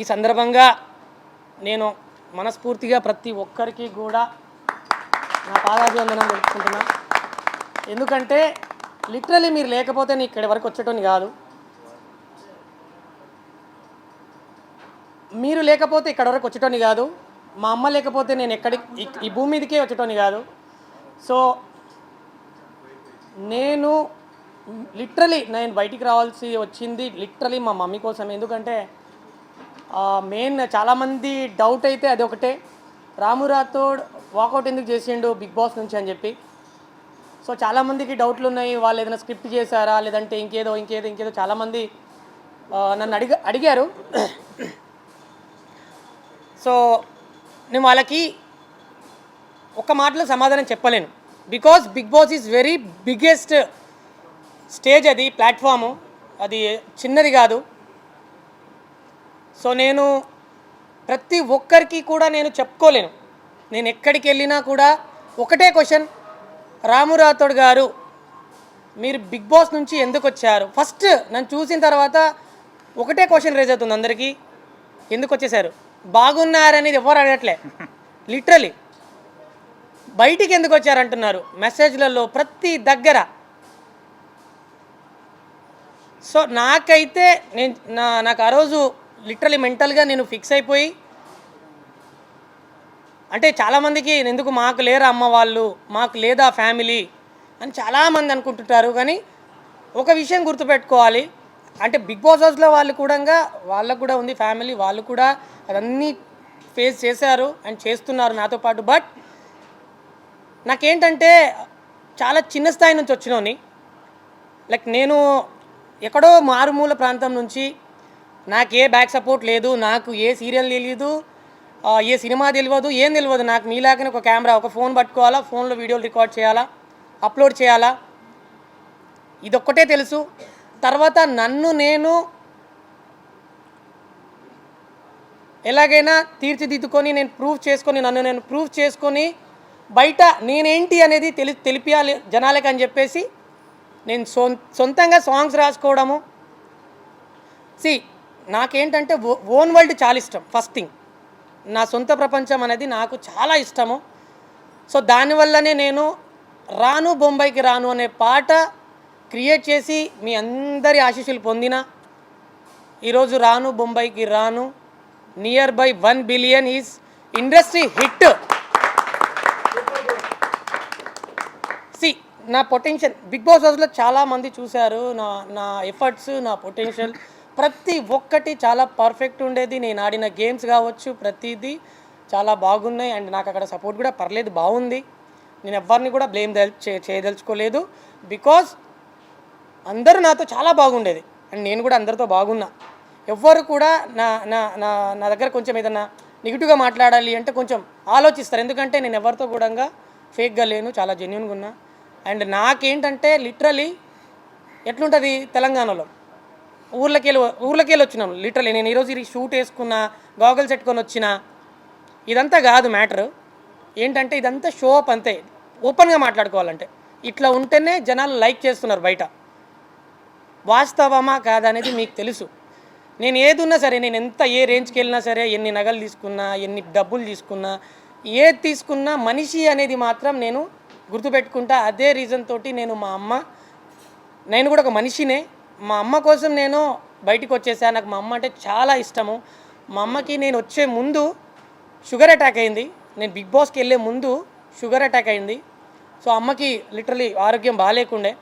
ఈ సందర్భంగా నేను మనస్ఫూర్తిగా ప్రతి ఒక్కరికి కూడా నా పాదాభివందనం తెలుసుకుంటున్నా ఎందుకంటే లిటరలీ మీరు లేకపోతే నేను ఇక్కడి వరకు వచ్చేటోని కాదు మీరు లేకపోతే ఇక్కడి వరకు వచ్చేటోని కాదు మా అమ్మ లేకపోతే నేను ఎక్కడి ఈ భూమి మీదకే వచ్చేటోని కాదు సో నేను లిటరలీ నేను బయటికి రావాల్సి వచ్చింది లిటరలీ మా మమ్మీ కోసం ఎందుకంటే మెయిన్ చాలామంది డౌట్ అయితే అది ఒకటే రాము రాథోడ్ వాకౌట్ ఎందుకు చేసిండు బిగ్ బాస్ నుంచి అని చెప్పి సో చాలామందికి డౌట్లు ఉన్నాయి వాళ్ళు ఏదైనా స్క్రిప్ట్ చేశారా లేదంటే ఇంకేదో ఇంకేదో ఇంకేదో చాలామంది నన్ను అడిగ అడిగారు సో నేను వాళ్ళకి ఒక మాటలో సమాధానం చెప్పలేను because big boss is very biggest stage అది ప్లాట్ఫాము అది చిన్నది కాదు సో నేను ప్రతి ఒక్కరికి కూడా నేను చెప్పుకోలేను నేను ఎక్కడికి వెళ్ళినా కూడా ఒకటే క్వశ్చన్ రామురాతోడు గారు మీరు బిగ్ బాస్ నుంచి ఎందుకు వచ్చారు ఫస్ట్ నన్ను చూసిన తర్వాత ఒకటే క్వశ్చన్ రేజ్ అవుతుంది అందరికీ ఎందుకు వచ్చేసారు బాగున్నారనేది ఎవరు అడగట్లే లిటరలీ బయటికి ఎందుకు వచ్చారంటున్నారు మెసేజ్లలో ప్రతి దగ్గర సో నాకైతే నేను నాకు ఆ రోజు లిటరలీ మెంటల్గా నేను ఫిక్స్ అయిపోయి అంటే చాలామందికి ఎందుకు మాకు లేరా అమ్మ వాళ్ళు మాకు లేదా ఫ్యామిలీ అని చాలామంది అనుకుంటుంటారు కానీ ఒక విషయం గుర్తుపెట్టుకోవాలి అంటే బిగ్ బాస్ హౌస్లో వాళ్ళు కూడా వాళ్ళకు కూడా ఉంది ఫ్యామిలీ వాళ్ళు కూడా అదన్నీ ఫేస్ చేశారు అండ్ చేస్తున్నారు నాతో పాటు బట్ నాకేంటంటే చాలా చిన్న స్థాయి నుంచి వచ్చినోని లైక్ నేను ఎక్కడో మారుమూల ప్రాంతం నుంచి నాకు ఏ బ్యాక్ సపోర్ట్ లేదు నాకు ఏ సీరియల్ తెలియదు ఏ సినిమా తెలియదు ఏం తెలియదు నాకు మీలాగానే ఒక కెమెరా ఒక ఫోన్ పట్టుకోవాలా ఫోన్లో వీడియోలు రికార్డ్ చేయాలా అప్లోడ్ చేయాలా ఇదొక్కటే తెలుసు తర్వాత నన్ను నేను ఎలాగైనా తీర్చిదిద్దుకొని నేను ప్రూఫ్ చేసుకొని నన్ను నేను ప్రూఫ్ చేసుకొని బయట నేనేంటి అనేది తెలి తెలిపియాలి జనాలకు అని చెప్పేసి నేను సొంతంగా సాంగ్స్ రాసుకోవడము సి నాకేంటంటే ఓన్ వరల్డ్ చాలా ఇష్టం ఫస్ట్ థింగ్ నా సొంత ప్రపంచం అనేది నాకు చాలా ఇష్టము సో దానివల్లనే నేను రాను బొంబాయికి రాను అనే పాట క్రియేట్ చేసి మీ అందరి ఆశీస్సులు పొందిన ఈరోజు రాను బొంబాయికి రాను near by one billion is industry hit C నా పొటెన్షియల్ బిగ్ బాస్ హౌస్లో చాలామంది చూశారు నా నా ఎఫర్ట్స్ నా పొటెన్షియల్ ప్రతి ఒక్కటి చాలా పర్ఫెక్ట్ ఉండేది నేను ఆడిన గేమ్స్ కావచ్చు ప్రతిదీ చాలా బాగున్నాయి అండ్ నాకు అక్కడ సపోర్ట్ కూడా పర్లేదు బాగుంది నేను ఎవరిని కూడా బ్లేమ్ చేయదలుచుకోలేదు బికాజ్ అందరూ నాతో చాలా బాగుండేది అండ్ నేను కూడా అందరితో బాగున్నా ఎవ్వరు కూడా నా నా నా నా దగ్గర కొంచెం ఏదన్నా నెగిటివ్గా మాట్లాడాలి అంటే కొంచెం ఆలోచిస్తారు ఎందుకంటే నేను ఎవరితో కూడా ఫేక్గా లేను చాలా జెన్యున్గా ఉన్నా అండ్ నాకేంటంటే లిటరలీ ఎట్లుంటుంది తెలంగాణలో ఊర్లకెళ్ళి ఊర్లకెళ్ళి వచ్చినాం లిటరలీ నేను ఈరోజు ఈ షూట్ వేసుకున్నా గాగుల్ పెట్టుకొని వచ్చిన ఇదంతా కాదు మ్యాటరు ఏంటంటే ఇదంతా షో అప్ అంతే ఓపెన్గా మాట్లాడుకోవాలంటే ఇట్లా ఉంటేనే జనాలు లైక్ చేస్తున్నారు బయట వాస్తవమా కాదనేది మీకు తెలుసు నేను ఏది ఉన్నా సరే నేను ఎంత ఏ రేంజ్కి వెళ్ళినా సరే ఎన్ని నగలు తీసుకున్నా ఎన్ని డబ్బులు తీసుకున్నా ఏది తీసుకున్నా మనిషి అనేది మాత్రం నేను గుర్తుపెట్టుకుంటా అదే రీజన్ తోటి నేను మా అమ్మ నేను కూడా ఒక మనిషినే మా అమ్మ కోసం నేను బయటికి వచ్చేసాను నాకు మా అమ్మ అంటే చాలా ఇష్టము మా అమ్మకి నేను వచ్చే ముందు షుగర్ అటాక్ అయింది నేను బిగ్ బాస్కి వెళ్ళే ముందు షుగర్ అటాక్ అయింది సో అమ్మకి లిటరలీ ఆరోగ్యం బాగాలేకుండే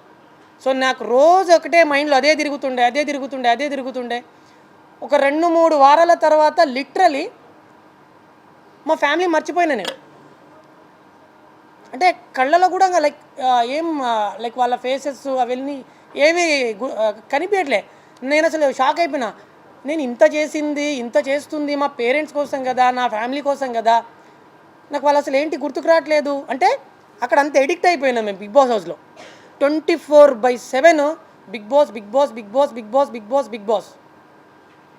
సో నాకు రోజు ఒకటే మైండ్లో అదే తిరుగుతుండే అదే తిరుగుతుండే అదే తిరుగుతుండే ఒక రెండు మూడు వారాల తర్వాత లిటరలీ మా ఫ్యామిలీ మర్చిపోయినా నేను అంటే కళ్ళలో కూడా లైక్ ఏం లైక్ వాళ్ళ ఫేసెస్ అవన్నీ ఏమీ కనిపించట్లే నేను అసలు షాక్ అయిపోయినా నేను ఇంత చేసింది ఇంత చేస్తుంది మా పేరెంట్స్ కోసం కదా నా ఫ్యామిలీ కోసం కదా నాకు వాళ్ళు అసలు ఏంటి గుర్తుకు రావట్లేదు అంటే అక్కడ అంత ఎడిక్ట్ అయిపోయినాం మేము బిగ్ బాస్ హౌస్లో twenty four by seven big boss big boss big boss big boss big boss big boss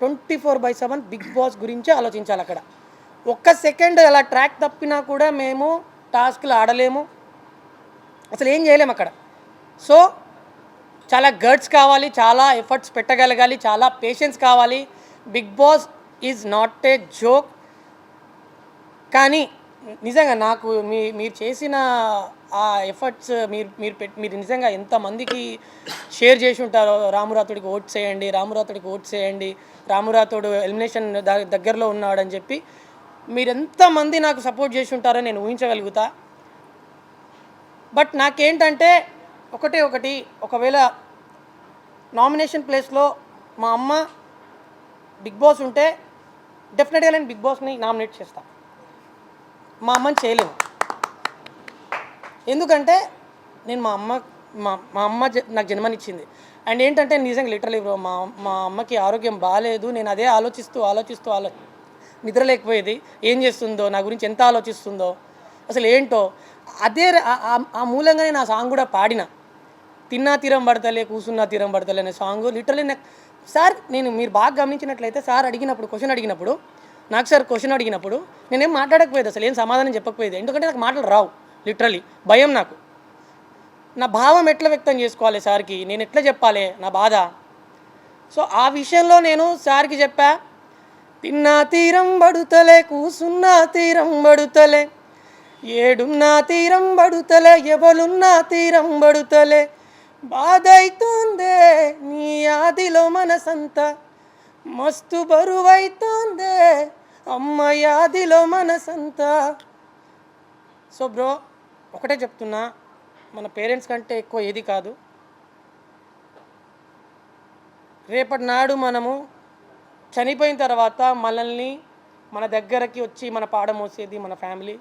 twenty four by seven big boss గురించే ఆలోచించాలి అక్కడ ఒక్క సెకండ్ అలా ట్రాక్ తప్పినా కూడా మేము టాస్క్లు ఆడలేము అసలు ఏం చేయలేము అక్కడ సో చాలా గర్డ్స్ కావాలి చాలా ఎఫర్ట్స్ పెట్టగలగాలి చాలా పేషెన్స్ కావాలి big boss is not a joke కానీ నిజంగా నాకు మీ మీరు చేసిన ఆ ఎఫర్ట్స్ మీరు మీరు పెట్ మీరు నిజంగా ఎంతమందికి షేర్ చేసి ఉంటారో రామురాతుడికి ఓట్ చేయండి రామురాతుడికి ఓట్ చేయండి రామురాతుడు ఎలిమినేషన్ దగ్గరలో ఉన్నాడని చెప్పి మీరు ఎంతమంది నాకు సపోర్ట్ చేసి ఉంటారో నేను ఊహించగలుగుతా బట్ నాకేంటంటే ఒకటే ఒకటి ఒకవేళ నామినేషన్ ప్లేస్లో మా అమ్మ బిగ్ బాస్ ఉంటే డెఫినెట్గా నేను బిగ్ బాస్ని నామినేట్ చేస్తాను మా అమ్మని చేయలేము ఎందుకంటే నేను మా అమ్మ మా మా అమ్మ నాకు జన్మనిచ్చింది అండ్ ఏంటంటే నిజంగా లిటరలీ బ్రో మా మా అమ్మకి ఆరోగ్యం బాగాలేదు నేను అదే ఆలోచిస్తూ ఆలోచిస్తూ ఆలో నిద్ర లేకపోయేది ఏం చేస్తుందో నా గురించి ఎంత ఆలోచిస్తుందో అసలు ఏంటో అదే ఆ మూలంగానే నా సాంగ్ కూడా పాడిన తిన్నా తీరం పడతలే కూసున్నా తీరం పడతలే అనే సాంగ్ లిటరలీ నాకు సార్ నేను మీరు బాగా గమనించినట్లయితే సార్ అడిగినప్పుడు క్వశ్చన్ అడిగినప్పుడు నాకు సార్ క్వశ్చన్ అడిగినప్పుడు నేనేం మాట్లాడకపోయేది అసలు ఏం సమాధానం చెప్పకపోయేది ఎందుకంటే నాకు మాటలు రావు లిటరలీ భయం నాకు నా భావం ఎట్లా వ్యక్తం చేసుకోవాలి సార్కి నేను ఎట్లా చెప్పాలి నా బాధ సో ఆ విషయంలో నేను సార్కి చెప్పా తిన్నా తీరం బడుతలే కూసున్నా తీరం బడుతలే ఏడున్నా తీరం బడుతలే ఎవలున్నా తీరం బడుతలే బాధైతోందే నీ ఆదిలో మనసంత మస్తు బరువైతోందే అమ్మ యాదిలో మనసంత సో బ్రో ఒకటే చెప్తున్నా మన పేరెంట్స్ కంటే ఎక్కువ ఏది కాదు రేపటి నాడు మనము చనిపోయిన తర్వాత మనల్ని మన దగ్గరకి వచ్చి మన పాడ మోసేది మన ఫ్యామిలీ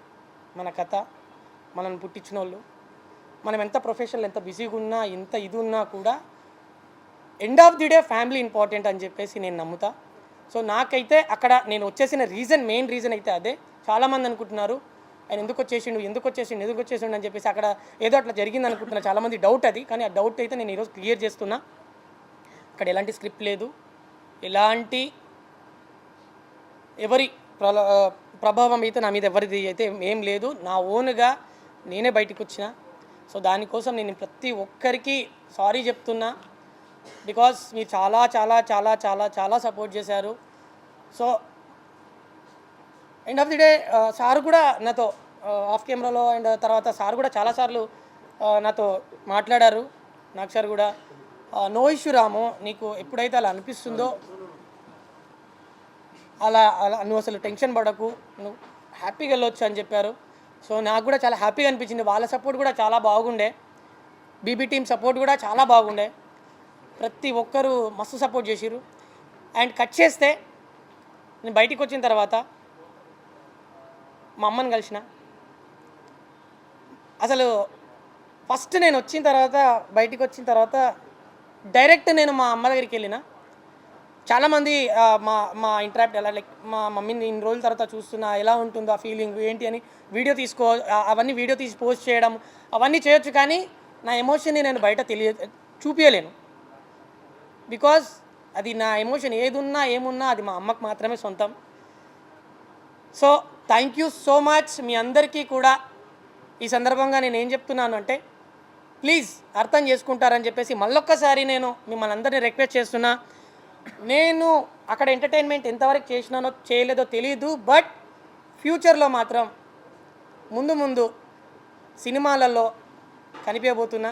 మన కథ మనల్ని పుట్టించిన వాళ్ళు మనం ఎంత ప్రొఫెషనల్ ఎంత బిజీగా ఉన్నా ఎంత ఇది ఉన్నా కూడా end of the day family important అని చెప్పేసి నేను నమ్ముతా సో నాకైతే అక్కడ నేను వచ్చేసిన రీజన్ మెయిన్ రీజన్ అయితే అదే చాలామంది అనుకుంటున్నారు ఆయన ఎందుకు వచ్చేసిండు ఎందుకు వచ్చేసిండు ఎందుకు వచ్చేసిండు అని చెప్పేసి అక్కడ ఏదో అట్లా జరిగింది అనుకుంటున్నా చాలామంది డౌట్ అది కానీ ఆ డౌట్ అయితే నేను ఈరోజు క్లియర్ చేస్తున్నా అక్కడ ఎలాంటి స్క్రిప్ట్ లేదు ఎలాంటి ఎవరి ప్రభావం అయితే నా మీద ఎవరిది అయితే ఏం లేదు నా ఓన్గా నేనే బయటకు వచ్చిన సో దానికోసం నేను ప్రతి ఒక్కరికి సారీ చెప్తున్నా బికాస్ మీరు చాలా చాలా చాలా చాలా చాలా సపోర్ట్ చేశారు so end of the day sir కూడా నాతో ఆఫ్ కెమెరాలో అండ్ తర్వాత సార్ కూడా చాలాసార్లు నాతో మాట్లాడారు నాకు సార్ కూడా నో ఇష్యూ రాము నీకు ఎప్పుడైతే అలా అనిపిస్తుందో అలా అలా నువ్వు అసలు టెన్షన్ పడకు నువ్వు హ్యాపీగా వెళ్ళొచ్చు అని చెప్పారు సో నాకు కూడా చాలా హ్యాపీగా అనిపించింది వాళ్ళ సపోర్ట్ కూడా చాలా బాగుండే బీబీ టీం సపోర్ట్ కూడా చాలా బాగుండే ప్రతి ఒక్కరూ మస్తు సపోర్ట్ చేసిరు అండ్ కట్ చేస్తే నేను బయటికి వచ్చిన తర్వాత మా అమ్మని కలిసిన అసలు ఫస్ట్ నేను వచ్చిన తర్వాత బయటికి వచ్చిన తర్వాత డైరెక్ట్ నేను మా అమ్మ దగ్గరికి వెళ్ళిన చాలామంది మా మా ఇంటరాక్ట్ ఎలా లైక్ మా మమ్మీని ఇన్ని రోజుల తర్వాత చూస్తున్నా ఎలా ఉంటుందో ఆ ఫీలింగ్ ఏంటి అని వీడియో తీసుకో అవన్నీ వీడియో తీసి పోస్ట్ చేయడం అవన్నీ చేయొచ్చు కానీ నా ఎమోషన్ని నేను బయట తెలియ చూపించలేను బికాజ్ అది నా ఎమోషన్ ఏదున్నా ఏమున్నా అది మా అమ్మకు మాత్రమే సొంతం so thank you so much మీ అందరికీ కూడా ఈ సందర్భంగా నేను ఏం చెప్తున్నాను అంటే ప్లీజ్ అర్థం చేసుకుంటారని చెప్పేసి మళ్ళొక్కసారి నేను మిమ్మల్ని అందరినీ రిక్వెస్ట్ చేస్తున్నా నేను అక్కడ ఎంటర్టైన్మెంట్ ఎంతవరకు చేసినానో చేయలేదో తెలియదు బట్ ఫ్యూచర్లో మాత్రం ముందు ముందు సినిమాలలో కనిపించబోతున్నా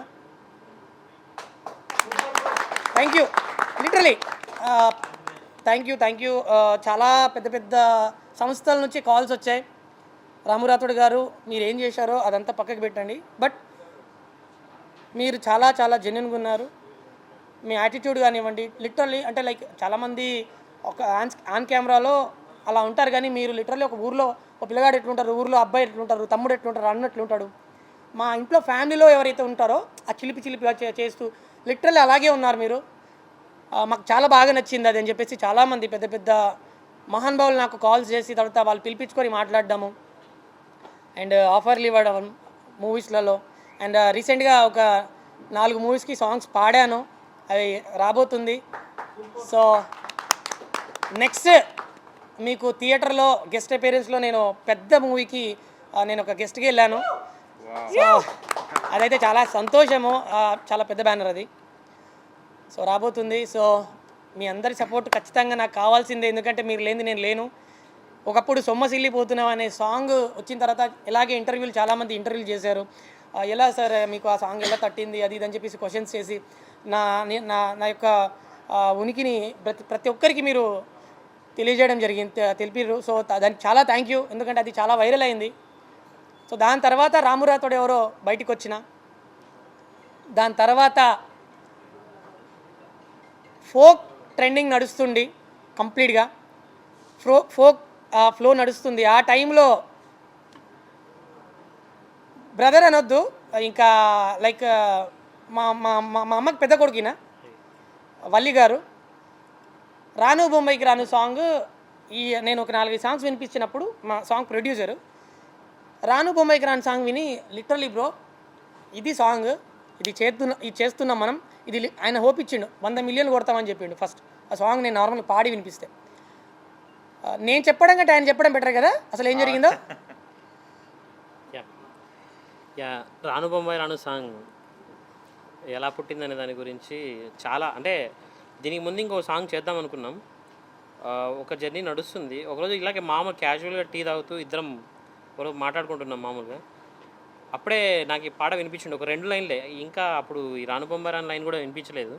thank you literally thank you thank you చాలా పెద్ద పెద్ద సంస్థల నుంచి కాల్స్ వచ్చాయి రామురాథుడు గారు మీరు ఏం చేశారో అదంతా పక్కకు పెట్టండి బట్ మీరు చాలా చాలా జెన్యున్గా ఉన్నారు మీ యాటిట్యూడ్ కానివ్వండి లిటరలీ అంటే లైక్ చాలామంది ఒక ఆన్ ఆన్ కెమెరాలో అలా ఉంటారు కానీ మీరు లిటరలీ ఒక ఊర్లో ఒక పిల్లగాడు ఎట్లుంటారు ఊర్లో అబ్బాయి ఎట్లుంటారు తమ్ముడు ఎట్లుంటారు అన్న ఎట్లుంటాడు మా ఇంట్లో ఫ్యామిలీలో ఎవరైతే ఉంటారో ఆ చిలిపి చిలిపి చేస్తూ లిటరలీ అలాగే ఉన్నారు మీరు మాకు చాలా బాగా నచ్చింది అది అని చెప్పేసి చాలామంది పెద్ద పెద్ద మహానుభావులు నాకు కాల్స్ చేసి తర్వాత వాళ్ళు పిలిపించుకొని మాట్లాడడము అండ్ ఆఫర్లు ఇవ్వడం మూవీస్లలో అండ్ రీసెంట్గా uh, ఒక నాలుగు మూవీస్కి సాంగ్స్ పాడాను అది రాబోతుంది సో నెక్స్ట్ మీకు థియేటర్లో గెస్ట్ అపేరెన్స్లో నేను పెద్ద మూవీకి నేను ఒక గెస్ట్కి వెళ్ళాను సో అదైతే చాలా సంతోషము చాలా పెద్ద బ్యానర్ అది సో రాబోతుంది సో మీ అందరి సపోర్ట్ ఖచ్చితంగా నాకు కావాల్సిందే ఎందుకంటే మీరు లేని నేను లేను ఒకప్పుడు పోతున్నాం అనే సాంగ్ వచ్చిన తర్వాత ఇలాగే ఇంటర్వ్యూలు చాలామంది ఇంటర్వ్యూలు చేశారు ఎలా సార్ మీకు ఆ సాంగ్ ఎలా తట్టింది అది ఇదని చెప్పేసి క్వశ్చన్స్ చేసి నా నా నా యొక్క ఉనికిని ప్రతి ప్రతి ఒక్కరికి మీరు తెలియజేయడం జరిగింది తెలిపారు సో దానికి చాలా థ్యాంక్ యూ ఎందుకంటే అది చాలా వైరల్ అయింది సో దాని తర్వాత రామురాతోడు ఎవరో బయటకు వచ్చిన దాని తర్వాత ఫోక్ ట్రెండింగ్ నడుస్తుంది కంప్లీట్గా ఫ్రో ఫోక్ ఫ్లో నడుస్తుంది ఆ టైంలో బ్రదర్ అనొద్దు ఇంకా లైక్ మా మా మా అమ్మకి పెద్ద కొడుకునా వల్లి గారు రాను బొంబాయికి రాను సాంగ్ ఈ నేను ఒక నాలుగైదు సాంగ్స్ వినిపించినప్పుడు మా సాంగ్ ప్రొడ్యూసరు రాను బొంబాయికి రాను సాంగ్ విని లిటరలీ బ్రో ఇది సాంగ్ ఇది చేస్తున్న ఇది చేస్తున్నాం మనం ఇది ఆయన హోప్ ఇచ్చిండు వంద మిలియన్లు కొడతామని చెప్పిండు ఫస్ట్ ఆ సాంగ్ నేను నార్మల్ పాడి వినిపిస్తే నేను చెప్పడం కంటే ఆయన చెప్పడం బెటర్ కదా అసలు ఏం జరిగిందో యా రాను బొంబాయి రాను సాంగ్ ఎలా పుట్టిందనే దాని గురించి చాలా అంటే దీనికి ముందు ఇంకో సాంగ్ చేద్దాం అనుకున్నాం ఒక జర్నీ నడుస్తుంది ఒకరోజు ఇలాగే మామూలు క్యాజువల్గా టీ తాగుతూ ఇద్దరం ఒకరోజు మాట్లాడుకుంటున్నాం మామూలుగా అప్పుడే నాకు ఈ పాట వినిపించండి ఒక రెండు లైన్లే ఇంకా అప్పుడు ఈ రానుబొంబరాన్ లైన్ కూడా వినిపించలేదు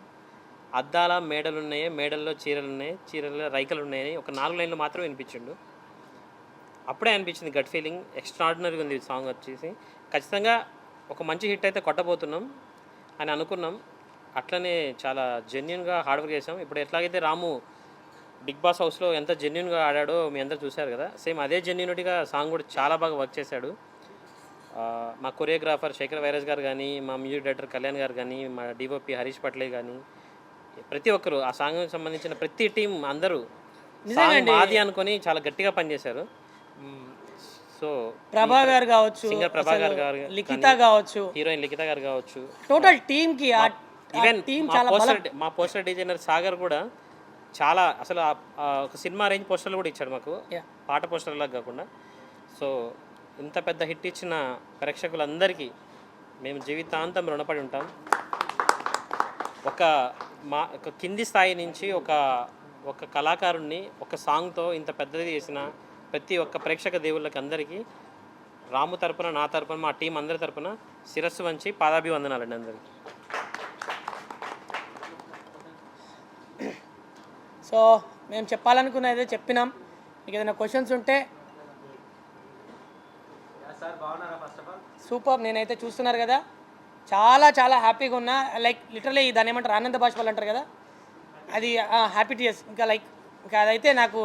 అద్దాల మేడలు ఉన్నాయి మేడల్లో చీరలు ఉన్నాయి చీరల్లో రైకలు ఉన్నాయని ఒక నాలుగు లైన్లు మాత్రం వినిపించండు అప్పుడే అనిపించింది గట్ ఫీలింగ్ ఎక్స్ట్రాడినరీగా ఉంది సాంగ్ వచ్చేసి ఖచ్చితంగా ఒక మంచి హిట్ అయితే కొట్టబోతున్నాం అని అనుకున్నాం అట్లనే చాలా జెన్యున్గా హార్డ్ వర్క్ చేసాం ఇప్పుడు ఎట్లాగైతే రాము బిగ్ బాస్ హౌస్లో ఎంత జెన్యున్గా ఆడాడో మీ అందరూ చూశారు కదా సేమ్ అదే జెన్యునిటీగా సాంగ్ కూడా చాలా బాగా వర్క్ చేశాడు మా కొరియోగ్రాఫర్ శేఖర్ వైరస్ గారు కానీ మా మ్యూజిక్ డైరెక్టర్ కళ్యాణ్ గారు కానీ మా డిఓపి హరీష్ పట్లే కానీ ప్రతి ఒక్కరు ఆ సాంగ్కి సంబంధించిన ప్రతి టీం అందరూ మాది అనుకొని చాలా గట్టిగా పనిచేశారు సో ప్రభా గారు కావచ్చు సింగర్ ప్రభా గారు లిఖిత కావచ్చు హీరోయిన్ లిఖిత గారు కావచ్చు టోటల్ టీమ్ కి ఆ ఈవెన్ టీమ్ చాలా పోస్టర్ మా పోస్టర్ డిజైనర్ సాగర్ కూడా చాలా అసలు ఒక సినిమా రేంజ్ పోస్టర్లు కూడా ఇచ్చాడు మాకు పాట పోస్టర్లాగా కాకుండా సో ఇంత పెద్ద హిట్ ఇచ్చిన ప్రేక్షకులందరికీ మేము జీవితాంతం రుణపడి ఉంటాం ఒక మా ఒక కింది స్థాయి నుంచి ఒక ఒక కళాకారుణ్ణి ఒక సాంగ్తో ఇంత పెద్దది చేసిన ప్రతి ఒక్క ప్రేక్షక దేవుళ్ళకి అందరికీ రాము తరపున నా తరపున మా టీం అందరి తరపున శిరస్సు వంచి పాదాభివందనాలండి అందరికీ సో మేము చెప్పాలనుకున్నది చెప్పినాం మీకు ఏదైనా క్వశ్చన్స్ ఉంటే సూపర్ నేనైతే చూస్తున్నారు కదా చాలా చాలా హ్యాపీగా ఉన్నా లైక్ లిటరలీ దాని ఏమంటారు ఆనంద భాష వాళ్ళు అంటారు కదా అది హ్యాపీ టీఎస్ ఇంకా లైక్ ఇంకా అదైతే నాకు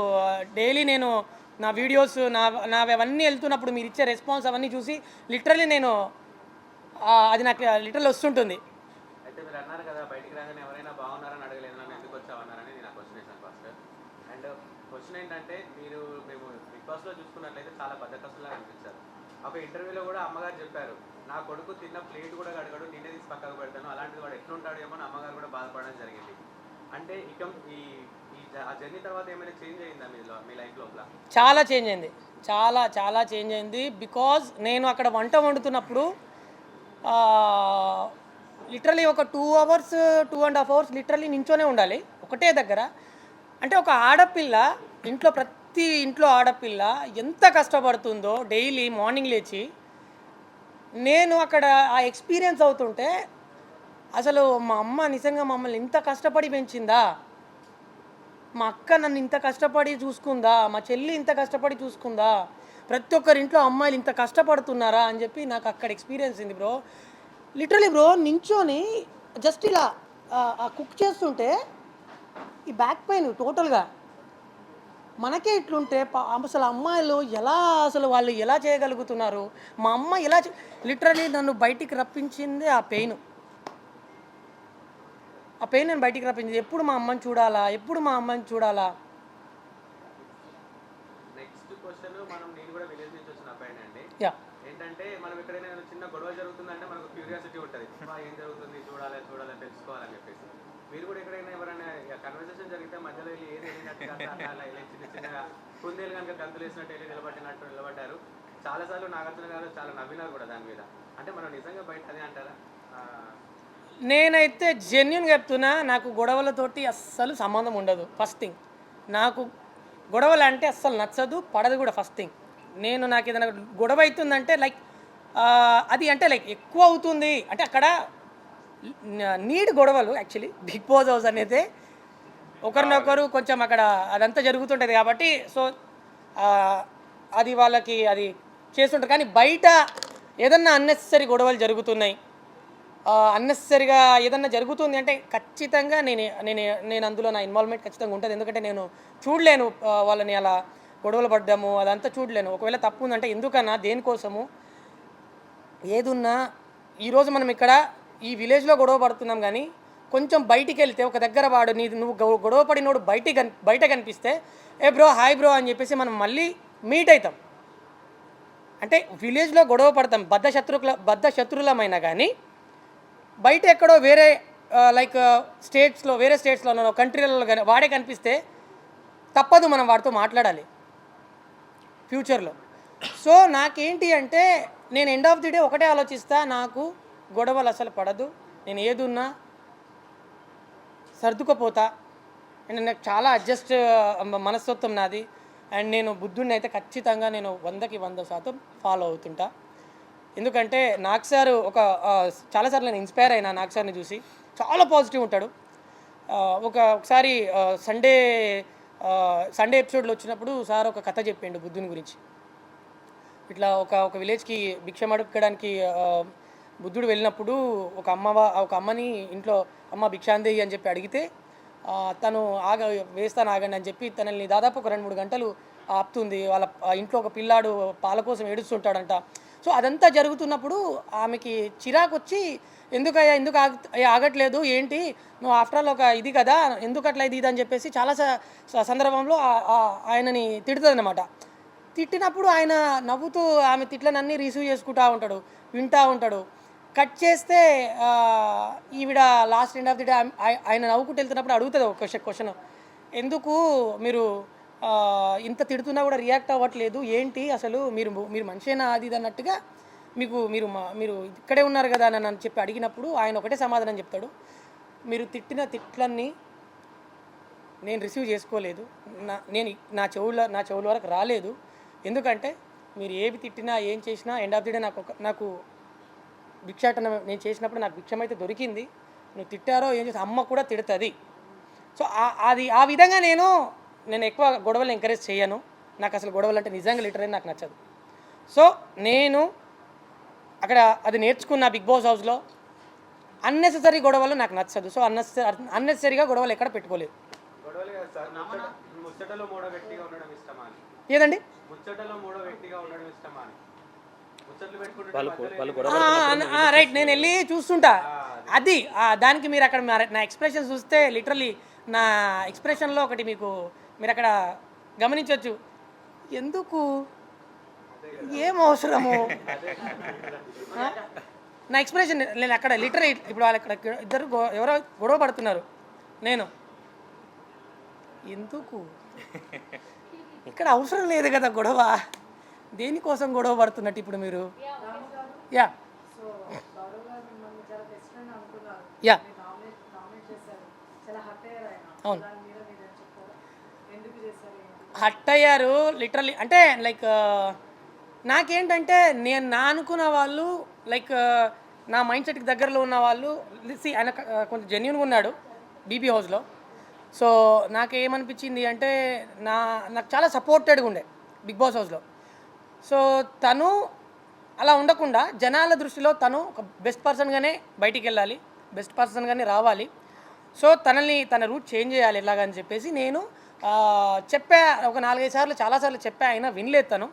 డైలీ నేను నా వీడియోస్ నా నావన్నీ వెళ్తున్నప్పుడు మీరు ఇచ్చే రెస్పాన్స్ అవన్నీ చూసి లిటరలీ నేను అది నాకు లిటరల్ వస్తుంటుంది క్వశ్చన్ ఏంటంటే మీరు మేము బిగ్ బాస్లో చూసుకున్నట్లయితే చాలా ఇంటర్వ్యూలో కూడా అమ్మగారు చెప్పారు నా కొడుకు తిన్న ప్లేట్ కూడా నేనే పక్కకు పెడతాను అలాంటిది అమ్మగారు కూడా బాధపడడం అంటే ఇక ఈ చాలా చేంజ్ అయింది చాలా చాలా చేంజ్ అయింది బికాజ్ నేను అక్కడ వంట వండుతున్నప్పుడు లిటరలీ ఒక two hours two and half hours literally నించోనే ఉండాలి ఒకటే దగ్గర అంటే ఒక ఆడపిల్ల ఇంట్లో ప్రతి ఇంట్లో ఆడపిల్ల ఎంత కష్టపడుతుందో డైలీ మార్నింగ్ లేచి నేను అక్కడ ఆ ఎక్స్పీరియన్స్ అవుతుంటే అసలు మా అమ్మ నిజంగా మమ్మల్ని ఇంత కష్టపడి పెంచిందా మా అక్క నన్ను ఇంత కష్టపడి చూసుకుందా మా చెల్లి ఇంత కష్టపడి చూసుకుందా ప్రతి ఒక్కరింట్లో అమ్మాయిలు ఇంత కష్టపడుతున్నారా అని చెప్పి నాకు అక్కడ ఎక్స్పీరియన్స్ ఉంది బ్రో లిటరలీ బ్రో నించోని జస్ట్ ఇలా కుక్ చేస్తుంటే ఈ బ్యాక్ పెయిన్ టోటల్గా మనకే ఇట్లుంటే అసలు అమ్మాయిలు ఎలా అసలు వాళ్ళు ఎలా చేయగలుగుతున్నారు మా అమ్మ ఎలా లిటరలీ నన్ను బయటికి రప్పించింది ఆ పెయిన్ ఆ పెయిన్ నేను బయటికి రప్పించింది ఎప్పుడు మా అమ్మని చూడాలా ఎప్పుడు మా అమ్మని చూడాలా నెక్స్ట్ సార్లు మనం నేను కూడా వచ్చిన ఏంటంటే మనం ఎక్కడైనా చిన్న గొడవ జరుగుతుందంటే మనకు ఉంటుంది ఏం జరుగుతుంది తెలుసుకోవాలని చెప్పేసి మీరు కూడా ఎక్కడైనా ఎవరైనా జరిగితే మధ్యలో వెళ్ళి ఏది వెళ్ళి నిలబడ్డారు నాగార్జున గారు చాలా నవ్వినారు కూడా దాని మీద అంటే మనం నిజంగా బయట అదే అంటారా నేనైతే జెన్యున్ చెప్తున్నా నాకు గొడవలతోటి అస్సలు సంబంధం ఉండదు ఫస్ట్ థింగ్ నాకు గొడవలు అంటే అస్సలు నచ్చదు పడదు కూడా ఫస్ట్ థింగ్ నేను నాకు ఏదైనా గొడవ అవుతుందంటే లైక్ అది అంటే లైక్ ఎక్కువ అవుతుంది అంటే అక్కడ నీడ్ గొడవలు యాక్చువల్లీ బిగ్ బాస్ హౌస్ అనేది ఒకరినొకరు కొంచెం అక్కడ అదంతా జరుగుతుంటుంది కాబట్టి సో అది వాళ్ళకి అది చేస్తుంటారు కానీ బయట ఏదన్నా అన్నెసరీ గొడవలు జరుగుతున్నాయి అన్నెసరిగా ఏదన్నా జరుగుతుంది అంటే ఖచ్చితంగా నేను నేను నేను అందులో నా ఇన్వాల్వ్మెంట్ ఖచ్చితంగా ఉంటుంది ఎందుకంటే నేను చూడలేను వాళ్ళని అలా గొడవలు పడ్డాము అదంతా చూడలేను ఒకవేళ తప్పు ఉందంటే ఎందుకన్నా దేనికోసము ఏదున్నా ఈరోజు మనం ఇక్కడ ఈ విలేజ్లో గొడవ పడుతున్నాం కానీ కొంచెం బయటికి వెళ్తే ఒక దగ్గర వాడు నీ నువ్వు గొడవ పడినోడు బయటికి కన్ బయట కనిపిస్తే ఏ బ్రో హాయ్ బ్రో అని చెప్పేసి మనం మళ్ళీ మీట్ అవుతాం అంటే విలేజ్లో గొడవ పడతాం బద్ధ శత్రుకుల బద్ధ శత్రులమైనా కానీ బయట ఎక్కడో వేరే లైక్ స్టేట్స్లో వేరే స్టేట్స్లోనో కంట్రీలలో కానీ వాడే కనిపిస్తే తప్పదు మనం వాడితో మాట్లాడాలి ఫ్యూచర్లో సో నాకేంటి అంటే నేను ఎండ్ ఆఫ్ ది డే ఒకటే ఆలోచిస్తా నాకు గొడవలు అసలు పడదు నేను ఏదున్నా సర్దుకుపోతా అండ్ నాకు చాలా అడ్జస్ట్ మనస్తత్వం నాది అండ్ నేను బుద్ధుడిని అయితే ఖచ్చితంగా నేను వందకి వంద శాతం ఫాలో అవుతుంటా ఎందుకంటే నాగ్ సార్ ఒక చాలాసార్లు నేను ఇన్స్పైర్ అయినా నాగ్ సార్ని చూసి చాలా పాజిటివ్ ఉంటాడు ఒక ఒకసారి సండే సండే ఎపిసోడ్లో వచ్చినప్పుడు సార్ ఒక కథ చెప్పిండు బుద్ధుని గురించి ఇట్లా ఒక ఒక విలేజ్కి భిక్షం అడుక్కడానికి బుద్ధుడు వెళ్ళినప్పుడు ఒక అమ్మ ఒక అమ్మని ఇంట్లో అమ్మ భిక్షాందేయి అని చెప్పి అడిగితే తను ఆగ వేస్తాను ఆగండి అని చెప్పి తనల్ని దాదాపు ఒక రెండు మూడు గంటలు ఆపుతుంది వాళ్ళ ఇంట్లో ఒక పిల్లాడు పాల కోసం ఏడుస్తుంటాడంట సో అదంతా జరుగుతున్నప్పుడు ఆమెకి చిరాకు వచ్చి ఎందుకయ్యా ఎందుకు ఆగట్లేదు ఏంటి నువ్వు ఆఫ్టర్ ఆల్ ఒక ఇది కదా ఎందుకు అట్లా ఇది అని చెప్పేసి చాలా సందర్భంలో ఆయనని తిడుతుంది అనమాట తిట్టినప్పుడు ఆయన నవ్వుతూ ఆమె తిట్లనన్నీ రిసీవ్ చేసుకుంటూ ఉంటాడు వింటూ ఉంటాడు కట్ చేస్తే ఈవిడ last end of the day ఆయన నవ్వుకుంటూ వెళ్తున్నప్పుడు అడుగుతుంది ఒక క్వశ్చన్ ఎందుకు మీరు ఇంత తిడుతున్నా కూడా రియాక్ట్ అవ్వట్లేదు ఏంటి అసలు మీరు మీరు మనిషేనా అది ఇది అన్నట్టుగా మీకు మీరు మా మీరు ఇక్కడే ఉన్నారు కదా అని అని చెప్పి అడిగినప్పుడు ఆయన ఒకటే సమాధానం చెప్తాడు మీరు తిట్టిన తిట్లన్నీ నేను రిసీవ్ చేసుకోలేదు నా నేను నా చెవుల నా చెవుల వరకు రాలేదు ఎందుకంటే మీరు ఏవి తిట్టినా ఏం చేసినా ఎండ్ ఆఫ్ ది డే నాకు ఒక నాకు భిక్షాటన నేను చేసినప్పుడు నాకు భిక్షమైతే దొరికింది నువ్వు తిట్టారో ఏం చేసి అమ్మ కూడా తిడుతుంది సో అది ఆ విధంగా నేను నేను ఎక్కువ గొడవలు ఎంకరేజ్ చేయను నాకు అసలు గొడవలు అంటే నిజంగా లిటరీ నాకు నచ్చదు సో నేను అక్కడ అది నేర్చుకున్న బిగ్ బాస్ హౌస్లో అన్నెసరీ గొడవలు నాకు నచ్చదు సో అన్నెసరీ అన్నెసరీగా గొడవలు ఎక్కడ పెట్టుకోలేదు ఏదండి రైట్ నేను వెళ్ళి చూస్తుంటా అది దానికి మీరు అక్కడ నా ఎక్స్ప్రెషన్ చూస్తే లిటరలీ నా ఎక్స్ప్రెషన్లో ఒకటి మీకు మీరు అక్కడ గమనించవచ్చు ఎందుకు ఏం అవసరము నా ఎక్స్ప్రెషన్ నేను అక్కడ లిటరే ఇప్పుడు వాళ్ళు అక్కడ ఇద్దరు ఎవరో గొడవ పడుతున్నారు నేను ఎందుకు ఇక్కడ అవసరం లేదు కదా గొడవ దేనికోసం గొడవ పడుతున్నట్టు ఇప్పుడు మీరు యా యా అవును హట్ అయ్యారు లిటరలీ అంటే లైక్ uh, నాకేంటంటే నేను నా అనుకున్న వాళ్ళు లైక్ uh, నా మైండ్ సెట్కి దగ్గరలో ఉన్న వాళ్ళు సి ఆయన uh, కొంచెం జెన్యున్గా ఉన్నాడు బీబీ హౌస్లో సో నాకు ఏమనిపించింది అంటే నా నాకు చాలా సపోర్టెడ్గా ఉండే బిగ్ బాస్ హౌస్లో సో తను అలా ఉండకుండా జనాల దృష్టిలో తను ఒక బెస్ట్ పర్సన్గానే బయటికి వెళ్ళాలి బెస్ట్ పర్సన్గానే రావాలి సో తనని తన రూట్ చేంజ్ చేయాలి ఎలాగని చెప్పేసి నేను చెప్పా ఒక నాలుగైదు సార్లు చాలాసార్లు చెప్పా అయినా వినలేదు తను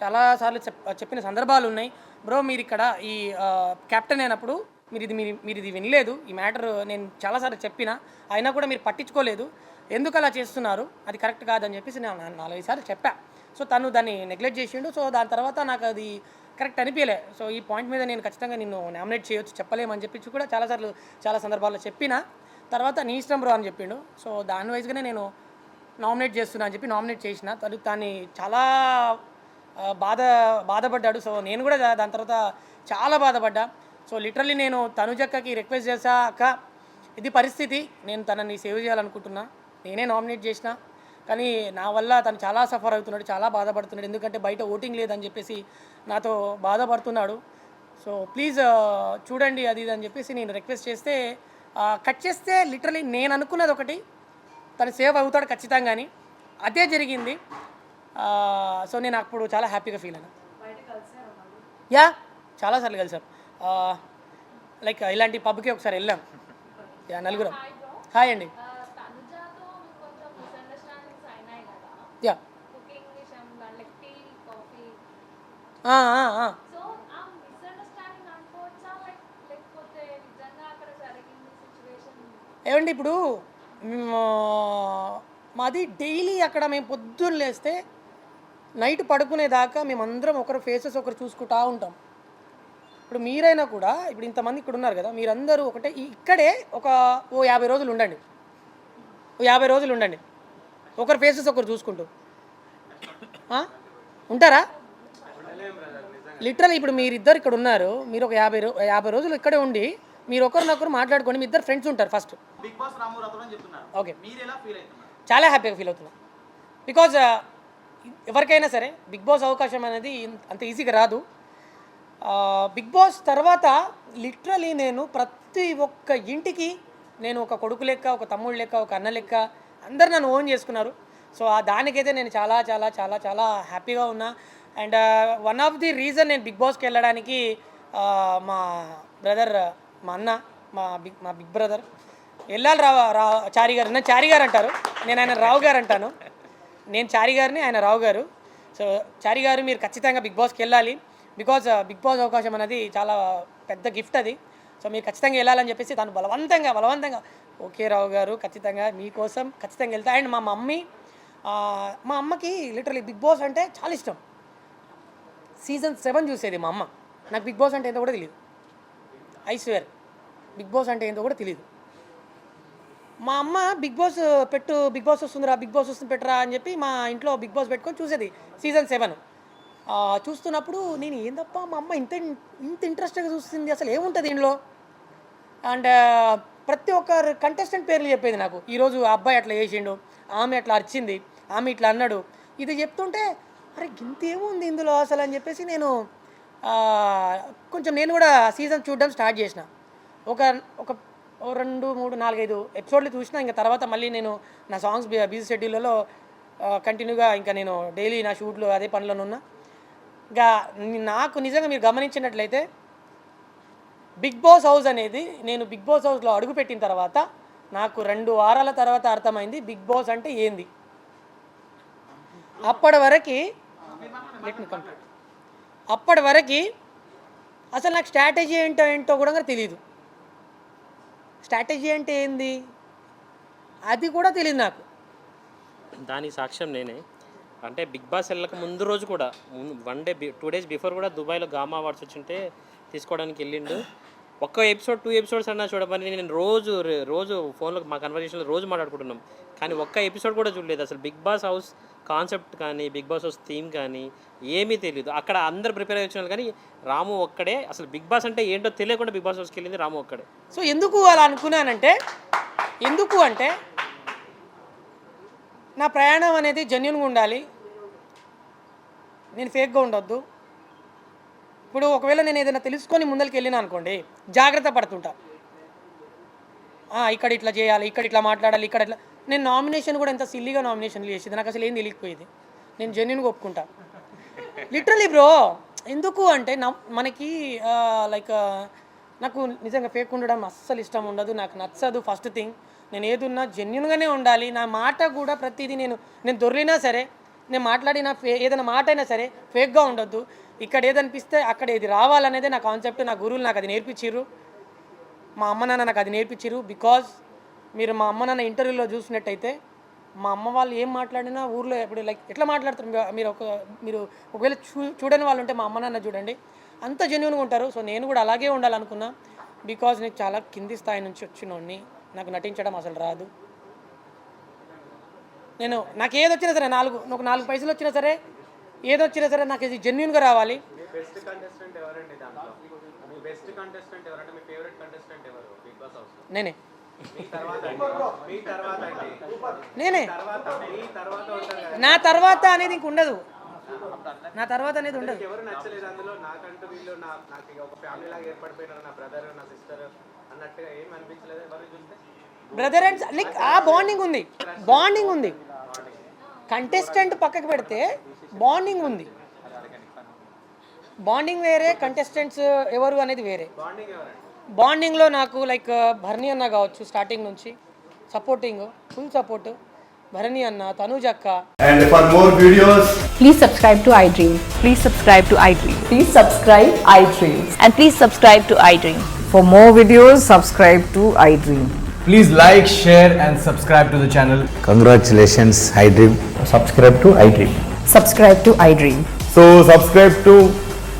చాలాసార్లు చెప్ చెప్పిన సందర్భాలు ఉన్నాయి బ్రో మీరు ఇక్కడ ఈ కెప్టెన్ అయినప్పుడు మీరు ఇది మీరు మీరు ఇది వినలేదు ఈ మ్యాటర్ నేను చాలాసార్లు చెప్పిన అయినా కూడా మీరు పట్టించుకోలేదు ఎందుకు అలా చేస్తున్నారు అది కరెక్ట్ కాదని చెప్పేసి నేను నాలుగైదు సార్లు చెప్పా సో తను దాన్ని నెగ్లెక్ట్ చేసిండు సో దాని తర్వాత నాకు అది కరెక్ట్ అనిపించలే సో ఈ పాయింట్ మీద నేను ఖచ్చితంగా నిన్ను నామినేట్ చేయొచ్చు చెప్పలేమని చెప్పించి కూడా చాలాసార్లు చాలా సందర్భాల్లో చెప్పిన తర్వాత నీ ఇష్టం బ్రో అని చెప్పిండు సో దాని వైజ్గానే నేను నామినేట్ చేస్తున్నా అని చెప్పి నామినేట్ చేసిన తను దాన్ని చాలా బాధ బాధపడ్డాడు సో నేను కూడా దాని తర్వాత చాలా బాధపడ్డా సో లిటరలీ నేను తనుజక్కకి రిక్వెస్ట్ చేశా అక్క ఇది పరిస్థితి నేను తనని సేవ్ చేయాలనుకుంటున్నా నేనే నామినేట్ చేసిన కానీ నా వల్ల తను చాలా సఫర్ అవుతున్నాడు చాలా బాధపడుతున్నాడు ఎందుకంటే బయట ఓటింగ్ లేదని చెప్పేసి నాతో బాధపడుతున్నాడు సో ప్లీజ్ చూడండి అది ఇది అని చెప్పేసి నేను రిక్వెస్ట్ చేస్తే కట్ చేస్తే లిటరలీ నేను అనుకున్నది ఒకటి తను సేవ్ అవుతాడు ఖచ్చితంగా కానీ అదే జరిగింది సో నేను అప్పుడు చాలా హ్యాపీగా ఫీల్ అయినా యా చాలాసార్లు కలిసాం లైక్ ఇలాంటి పబ్కి ఒకసారి వెళ్ళాం యా నలుగురం హాయ్ అండి యా ఏమండి ఇప్పుడు మాది డైలీ అక్కడ మేము పొద్దున్న లేస్తే నైట్ పడుకునేదాకా మేమందరం ఒకరు ఫేసెస్ ఒకరు చూసుకుంటా ఉంటాం ఇప్పుడు మీరైనా కూడా ఇప్పుడు ఇంతమంది ఇక్కడ ఉన్నారు కదా మీరందరూ ఒకటే ఇక్కడే ఒక ఓ యాభై రోజులు ఉండండి ఓ యాభై రోజులు ఉండండి ఒకరు ఫేసెస్ ఒకరు చూసుకుంటూ ఉంటారా లిటరల్ ఇప్పుడు మీరిద్దరు ఇక్కడ ఉన్నారు మీరు ఒక యాభై రో యాభై రోజులు ఇక్కడే ఉండి మీరు ఒకరినొకరు మాట్లాడుకోండి మీ ఇద్దరు ఫ్రెండ్స్ ఉంటారు ఫస్ట్ బిగ్ బాస్ ఓకే చాలా హ్యాపీగా ఫీల్ అవుతున్నాను బికాజ్ ఎవరికైనా సరే బిగ్ బాస్ అవకాశం అనేది అంత ఈజీగా రాదు బిగ్ uh, బాస్ తర్వాత లిటరలీ నేను ప్రతి ఒక్క ఇంటికి నేను ఒక కొడుకు లెక్క ఒక తమ్ముడు లెక్క ఒక అన్న లెక్క అందరు నన్ను ఓన్ చేసుకున్నారు సో ఆ దానికైతే నేను చాలా చాలా చాలా చాలా హ్యాపీగా ఉన్నా and one of the reason నేను బిగ్ బాస్కి వెళ్ళడానికి uh, మా బ్రదర్ మా అన్న మా బిగ్ మా బిగ్ బ్రదర్ ఎల్లాలి రావు రావు చారి గారు నన్ను చారి గారు అంటారు నేను ఆయన రావు గారు అంటాను నేను చారి గారిని ఆయన రావు గారు సో చారి గారు మీరు ఖచ్చితంగా బిగ్ బాస్కి వెళ్ళాలి బికాజ్ బిగ్ బాస్ అవకాశం అనేది చాలా పెద్ద గిఫ్ట్ అది సో మీరు ఖచ్చితంగా వెళ్ళాలని చెప్పేసి తను బలవంతంగా బలవంతంగా ఓకే రావు గారు ఖచ్చితంగా మీకోసం ఖచ్చితంగా వెళ్తా అండ్ మా మమ్మీ మా అమ్మకి లిటరలీ బిగ్ బాస్ అంటే చాలా ఇష్టం సీజన్ సెవెన్ చూసేది మా అమ్మ నాకు బిగ్ బాస్ అంటే ఎంత కూడా తెలియదు ఐశ్వర్ బిగ్ బాస్ అంటే ఏందో కూడా తెలియదు మా అమ్మ బిగ్ బాస్ పెట్టు బిగ్ బాస్ వస్తుందిరా బిగ్ బాస్ వస్తుంది పెట్టరా అని చెప్పి మా ఇంట్లో బిగ్ బాస్ పెట్టుకొని చూసేది సీజన్ సెవెన్ చూస్తున్నప్పుడు నేను ఏందప్ప మా అమ్మ ఇంత ఇంత ఇంట్రెస్ట్గా చూస్తుంది అసలు ఏముంటుంది దీనిలో అండ్ ప్రతి ఒక్క కంటెస్టెంట్ పేర్లు చెప్పేది నాకు ఈరోజు అబ్బాయి అట్లా చేసిండు ఆమె అట్లా అరిచింది ఆమె ఇట్లా అన్నాడు ఇది చెప్తుంటే అరే ఇంత ఏముంది ఇందులో అసలు అని చెప్పేసి నేను కొంచెం నేను కూడా సీజన్ చూడడం స్టార్ట్ చేసిన ఒక ఒక రెండు మూడు నాలుగైదు ఎపిసోడ్లు చూసిన ఇంకా తర్వాత మళ్ళీ నేను నా సాంగ్స్ బిజీ షెడ్యూల్లో కంటిన్యూగా ఇంకా నేను డైలీ నా షూట్లు అదే పనిలోనే ఉన్నా ఇంకా నాకు నిజంగా మీరు గమనించినట్లయితే బిగ్ బాస్ హౌస్ అనేది నేను బిగ్ బాస్ హౌస్లో అడుగుపెట్టిన తర్వాత నాకు రెండు వారాల తర్వాత అర్థమైంది బిగ్ బాస్ అంటే ఏంది అప్పటి వరకు అప్పటి వరకు అసలు నాకు స్ట్రాటజీ ఏంటో ఏంటో కూడా తెలియదు స్ట్రాటజీ అంటే ఏంది అది కూడా తెలియదు నాకు దానికి సాక్ష్యం నేనే అంటే బిగ్ బాస్ వెళ్ళక ముందు రోజు కూడా one day two days before కూడా దుబాయ్లో గామా అవార్డ్స్ వచ్చింటే తీసుకోవడానికి వెళ్ళిండు ఒక్క ఎపిసోడ్ టూ ఎపిసోడ్స్ అన్నా చూడమని నేను రోజు రోజు ఫోన్లో మా కన్వర్జేషన్లో రోజు మాట్లాడుకుంటున్నాం కానీ ఒక్క ఎపిసోడ్ కూడా చూడలేదు అసలు బిగ్ బాస్ హౌస్ కాన్సెప్ట్ కానీ బిగ్ బాస్ హౌస్ థీమ్ కానీ ఏమీ తెలియదు అక్కడ అందరు ప్రిపేర్ అయ్యి కానీ రాము ఒక్కడే అసలు బిగ్ బాస్ అంటే ఏంటో తెలియకుండా బిగ్ బాస్ హౌస్కి వెళ్ళింది రాము ఒక్కడే సో ఎందుకు అలా అనుకున్నానంటే ఎందుకు అంటే నా ప్రయాణం అనేది జెన్యున్గా ఉండాలి నేను ఫేక్గా ఉండొద్దు ఇప్పుడు ఒకవేళ నేను ఏదైనా తెలుసుకొని ముందరికి వెళ్ళినా అనుకోండి జాగ్రత్త పడుతుంటా ఇక్కడ ఇట్లా చేయాలి ఇక్కడ ఇట్లా మాట్లాడాలి ఇక్కడ ఇట్లా నేను నామినేషన్ కూడా ఎంత సిల్లీగా నామినేషన్ చేసేది నాకు అసలు ఏం తెలియకపోయేది నేను జెన్యున్గా ఒప్పుకుంటా లిటరలీ బ్రో ఎందుకు అంటే నా మనకి లైక్ నాకు నిజంగా ఫేక్ ఉండడం అస్సలు ఇష్టం ఉండదు నాకు నచ్చదు ఫస్ట్ థింగ్ నేను ఏదున్నా జెన్యున్గానే ఉండాలి నా మాట కూడా ప్రతిదీ నేను నేను దొరికినా సరే నేను మాట్లాడిన ఫే ఏదైనా మాట అయినా సరే ఫేక్గా ఉండొద్దు ఇక్కడ ఏదనిపిస్తే అక్కడ ఏది రావాలనేదే నా కాన్సెప్ట్ నా గురువులు నాకు అది నేర్పించారు మా అమ్మ నాన్న నాకు అది నేర్పించారు బికాజ్ మీరు మా అమ్మ నాన్న ఇంటర్వ్యూలో చూసినట్టయితే మా అమ్మ వాళ్ళు ఏం మాట్లాడినా ఊర్లో ఎప్పుడు లైక్ ఎట్లా మాట్లాడతారు మీరు ఒక మీరు ఒకవేళ చూ చూడని వాళ్ళు ఉంటే మా అమ్మ నాన్న చూడండి అంత జెన్యున్గా ఉంటారు సో నేను కూడా అలాగే ఉండాలనుకున్నా బికాజ్ నేను చాలా కింది స్థాయి నుంచి వచ్చినోడ్ని నాకు నటించడం అసలు రాదు నేను నాకు ఏది వచ్చినా సరే నాలుగు ఒక నాలుగు పైసలు వచ్చినా సరే ఏది వచ్చినా సరే నాకు ఇది జెన్యున్గా రావాలి నేనే నేనే నా తర్వాత అనేది ఇంక ఉండదు నా తర్వాత అనేది ఉండదు బ్రదర్ అండ్ లైక్ ఆ బాండింగ్ ఉంది బాండింగ్ ఉంది కంటెస్టెంట్ పక్కకు పెడితే బాండింగ్ ఉంది బాండింగ్ వేరే కంటెస్టెంట్స్ ఎవరు అనేది వేరే బాండింగ్ బాండింగ్లో నాకు లైక్ భరణి అన్న కావచ్చు స్టార్టింగ్ నుంచి సపోర్టింగ్ ఫుల్ సపోర్ట్ భరణి అన్న తనుజ్ అక్క and for more videos please subscribe to iDream please subscribe to iDream please subscribe iDream and please subscribe to iDream for more videos subscribe to iDream please like share and subscribe to the channel congratulations iDream subscribe to iDream subscribe to iDream so subscribe to